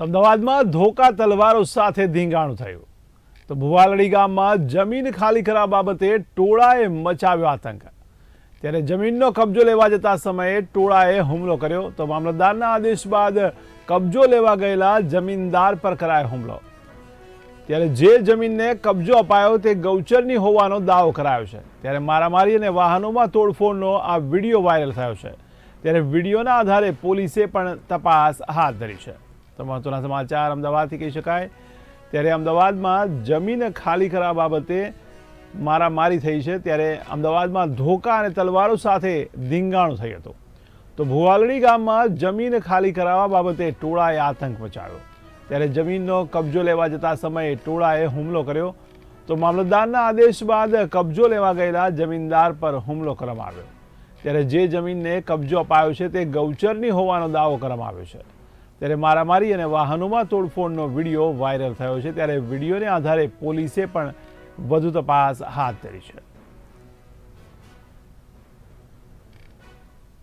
અમદાવાદમાં ધોકા તલવારો સાથે ધીંગાણું થયું. તો ભુવાલડી ગામમાં જમીન ખાલી કરવા બાબતે ટોળાએ મચાવ્યો આતંક. ત્યારે જમીનનો કબજો લેવા જતા સમયે ટોળાએ હુમલો કર્યો. તો મામલતદારના આદેશ બાદ કબજો લેવા ગયેલા જમીનદાર પર કરાયો હુમલો. ત્યારે જે જમીનને કબજો અપાયો તે ગૌચરની હોવાનો દાવો કરાયો છે. ત્યારે મારામારી અને વાહનોમાં તોડફોડનો આ વીડિયો વાયરલ થયો છે. ત્યારે વિડીયોના આધારે પોલીસે પણ તપાસ હાથ ધરી છે. તો મહત્વના સમાચાર અમદાવાદથી કહી શકાય. ત્યારે અમદાવાદમાં જમીન ખાલી કરવા બાબતે મારામારી થઈ છે. ત્યારે અમદાવાદમાં ધોકા અને તલવારો સાથે ધીંગાણું થઈ હતું. તો ભુવાલડી ગામમાં જમીન ખાલી કરાવવા બાબતે ટોળાએ આતંક મચાવ્યો. ત્યારે જમીનનો કબજો લેવા જતા સમયે ટોળાએ હુમલો કર્યો. તો મામલતદારના આદેશ બાદ કબજો લેવા ગયેલા જમીનદાર પર હુમલો કરવામાં આવ્યો. ત્યારે જે જમીનને કબજો અપાયો છે તે ગૌચરની હોવાનો દાવો કરવામાં આવ્યો છે. ત્યારે મારામારી અને વાહનોમાં તોડફોડનો વીડિયો વાયરલ થયો છે. ત્યારે વિડીયોને આધારે પોલીસે પણ વધુ તપાસ હાથ ધરી છે.